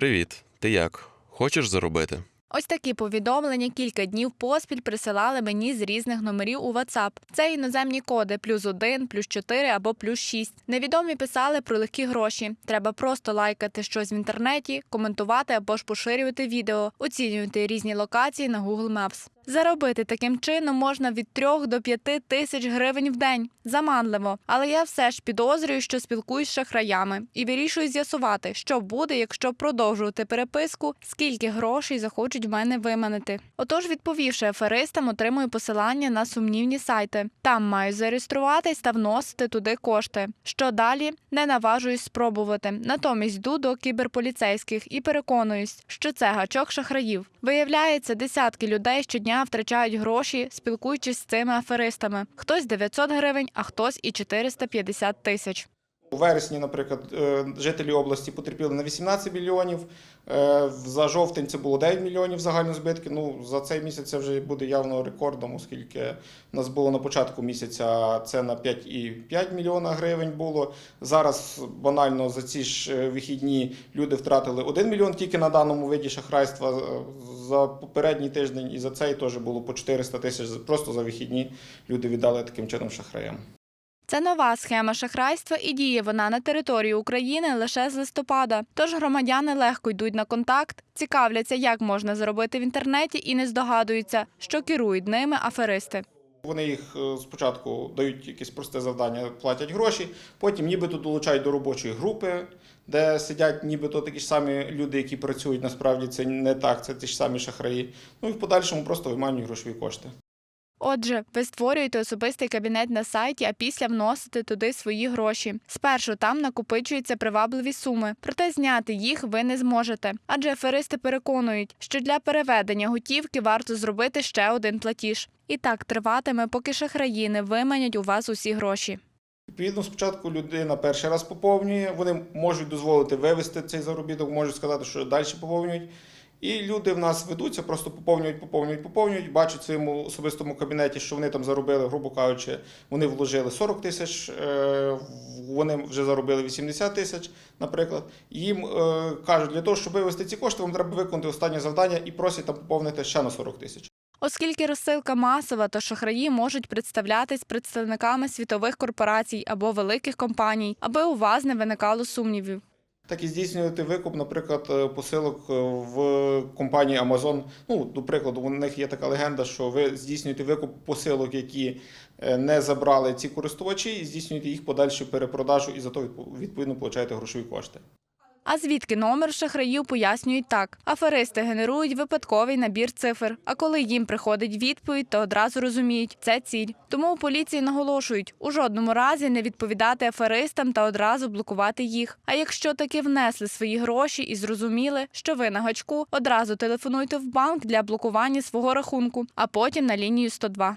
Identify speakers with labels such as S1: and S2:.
S1: Привіт, ти як? Хочеш заробити?
S2: Ось такі повідомлення кілька днів поспіль присилали мені з різних номерів у WhatsApp. Це іноземні коди плюс один, плюс чотири або плюс шість. Невідомі писали про легкі гроші. Треба просто лайкати щось в інтернеті, коментувати або ж поширювати відео, оцінювати різні локації на Google Maps. Заробити таким чином можна від 3 до 5 тисяч гривень в день. Заманливо. Але я все ж підозрюю, що спілкуюсь з шахраями і вирішую з'ясувати, що буде, якщо продовжувати переписку, скільки грошей захочуть в мене виманити. Отож, відповівши аферистам, отримую посилання на сумнівні сайти. Там маю зареєструватись та вносити туди кошти. Що далі не наважуюсь спробувати. Натомість йду до кіберполіцейських і переконуюсь, що це гачок шахраїв. Виявляється, десятки людей щодня втрачають гроші, спілкуючись з цими аферистами. Хтось 900 гривень, а хтось і 450 тисяч.
S3: У вересні, наприклад, е, жителі області потерпіли на 18 мільйонів. е, За жовтень це було 9 мільйонів загальні збитки. Ну за цей місяць це вже буде явно рекордом, оскільки у нас було на початку місяця це на 5,5 мільйона гривень було. Зараз банально за ці ж е, вихідні люди втратили 1 мільйон тільки на даному виді шахрайства. За попередній тиждень і за цей теж було по 400 тисяч. Просто за вихідні люди віддали таким чином шахраям.
S2: Це нова схема шахрайства і діє вона на території України лише з листопада. Тож громадяни легко йдуть на контакт, цікавляться, як можна заробити в інтернеті, і не здогадуються, що керують ними аферисти.
S3: Вони їх е, спочатку дають якесь просте завдання, платять гроші, потім нібито долучають до робочої групи, де сидять нібито такі ж самі люди, які працюють. Насправді це не так, це ті ж самі шахраї. Ну і в подальшому просто виманюють грошові кошти.
S2: Отже, ви створюєте особистий кабінет на сайті, а після вносите туди свої гроші. Спершу там накопичуються привабливі суми, проте зняти їх ви не зможете. Адже аферисти переконують, що для переведення готівки варто зробити ще один платіж. І так триватиме, поки шахраї не виманять у вас усі гроші.
S3: Відповідно, спочатку людина перший раз поповнює, вони можуть дозволити вивести цей заробіток, можуть сказати, що далі поповнюють. І люди в нас ведуться, просто поповнюють, поповнюють, поповнюють, бачать в своєму особистому кабінеті, що вони там заробили, грубо кажучи, вони вложили 40 тисяч, е, вони вже заробили 80 тисяч, наприклад. Їм е, кажуть, для того, щоб вивести ці кошти, вам треба виконати останнє завдання і просять там поповнити ще на 40 тисяч.
S2: Оскільки розсилка масова, то шахраї можуть представлятись представниками світових корпорацій або великих компаній, аби у вас не виникало сумнівів.
S3: Так і здійснювати викуп, наприклад, е, посилок е, в компанії Amazon. Ну, до прикладу, у них є така легенда, що ви здійснюєте викуп посилок, які е, не забрали ці користувачі, і здійснюєте їх подальшу перепродажу, і за то відповідно получаєте грошові кошти.
S2: А звідки номер шахраїв пояснюють так: аферисти генерують випадковий набір цифр. А коли їм приходить відповідь, то одразу розуміють, це ціль. Тому у поліції наголошують у жодному разі не відповідати аферистам та одразу блокувати їх. А якщо таки внесли свої гроші і зрозуміли, що ви на гачку, одразу телефонуйте в банк для блокування свого рахунку, а потім на лінію 102.